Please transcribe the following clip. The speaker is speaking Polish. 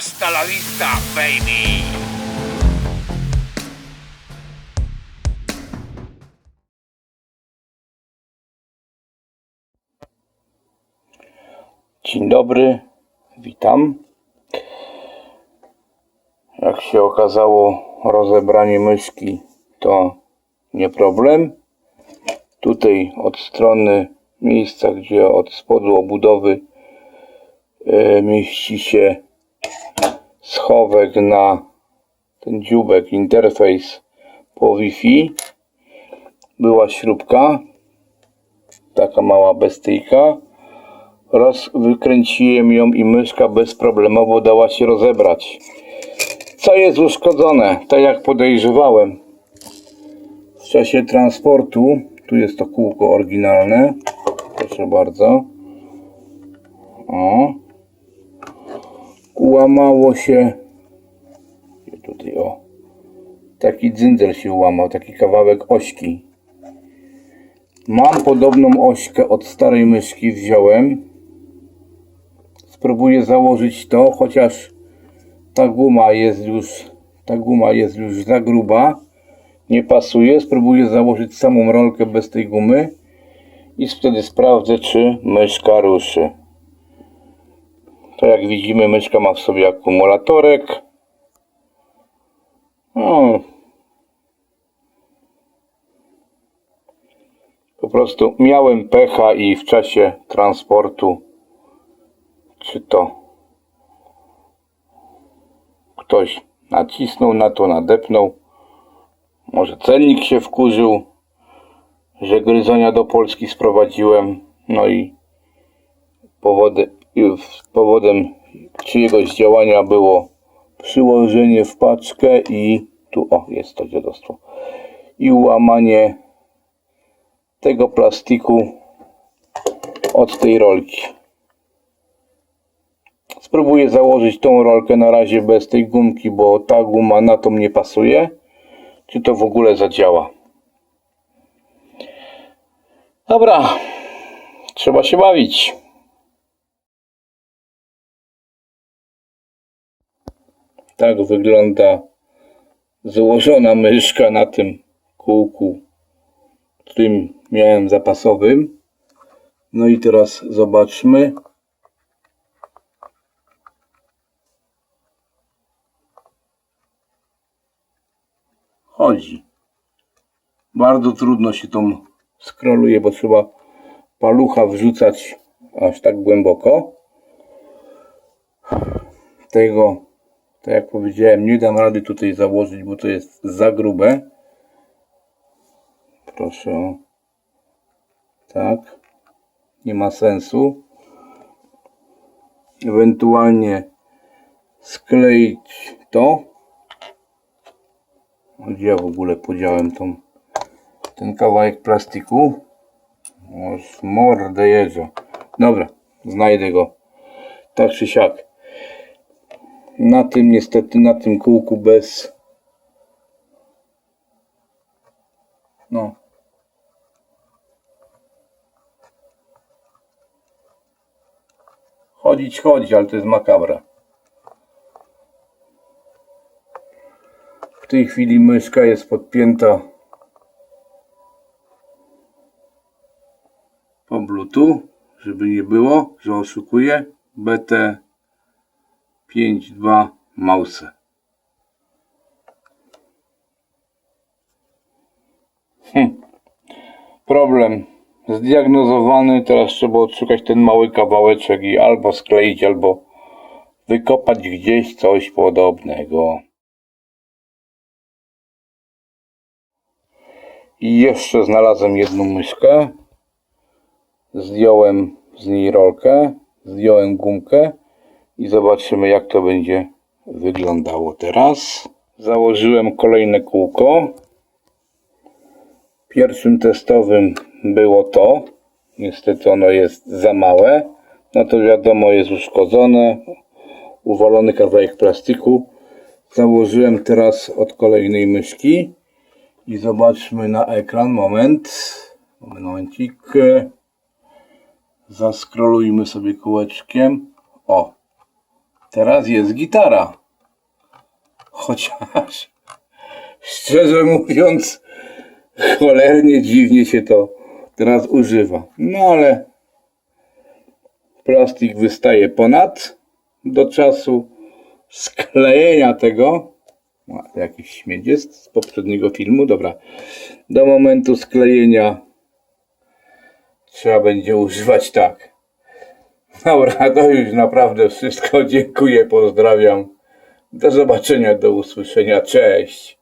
Hasta la vista, baby! Dzień dobry, witam. Jak się okazało, rozebranie myszki to nie problem. Tutaj od strony miejsca, gdzie od spodu obudowy e, mieści się schowek na ten dziubek, interfejs po Wi-Fi. Była śrubka, taka mała bestyjka Roz, wykręciłem ją i myszka bezproblemowo dała się rozebrać. Co jest uszkodzone? Tak jak podejrzewałem. W czasie transportu, tu jest to kółko oryginalne. Proszę bardzo. O. Ułamało się. Tutaj o. Taki dzyndzel się ułamał, taki kawałek ośki. Mam podobną ośkę od starej myszki, wziąłem spróbuję założyć to, chociaż ta guma jest już ta guma jest już za gruba nie pasuje, spróbuję założyć samą rolkę bez tej gumy i wtedy sprawdzę czy myszka ruszy to jak widzimy myszka ma w sobie akumulatorek no. po prostu miałem pecha i w czasie transportu czy to ktoś nacisnął na to, nadepnął. Może cennik się wkurzył, że gryzonia do Polski sprowadziłem. No i powody, i powodem czyjegoś działania było przyłożenie w paczkę i tu o jest to dziadostwo i łamanie tego plastiku od tej rolki. Spróbuję założyć tą rolkę na razie bez tej gumki, bo ta guma na to mnie pasuje. Czy to w ogóle zadziała? Dobra, trzeba się bawić. Tak wygląda złożona myszka na tym kółku, którym miałem zapasowym. No i teraz zobaczmy. chodzi. Bardzo trudno się tą skroluje, bo trzeba palucha wrzucać aż tak głęboko. Tego, tak jak powiedziałem, nie dam rady tutaj założyć, bo to jest za grube. Proszę. Tak. Nie ma sensu. Ewentualnie skleić to gdzie ja w ogóle podziałem tą, ten kawałek plastiku? Mordę jeżdżę. Dobra, znajdę go. Tak czy siak. Na tym niestety, na tym kółku bez... No. Chodzić chodzi, ale to jest makabra. W tej chwili myszka jest podpięta po bluetooth, żeby nie było, że oszukuje BT52 mouse. Hm. Problem zdiagnozowany, teraz trzeba odszukać ten mały kawałeczek i albo skleić, albo wykopać gdzieś coś podobnego. I jeszcze znalazłem jedną myszkę. Zdjąłem z niej rolkę, zdjąłem gumkę i zobaczymy jak to będzie wyglądało teraz. Założyłem kolejne kółko. Pierwszym testowym było to. Niestety ono jest za małe. No to wiadomo jest uszkodzone. Uwalony kawałek plastiku. Założyłem teraz od kolejnej myszki i zobaczmy na ekran. Moment. Momencik. Zaskrolujmy sobie kółeczkiem. O. Teraz jest gitara. Chociaż, szczerze mówiąc, cholernie dziwnie się to teraz używa. No ale plastik wystaje ponad do czasu sklejenia tego. O, to jakiś śmieć jest z poprzedniego filmu. Dobra. Do momentu sklejenia trzeba będzie używać tak. Dobra, to już naprawdę wszystko. Dziękuję, pozdrawiam. Do zobaczenia, do usłyszenia. Cześć.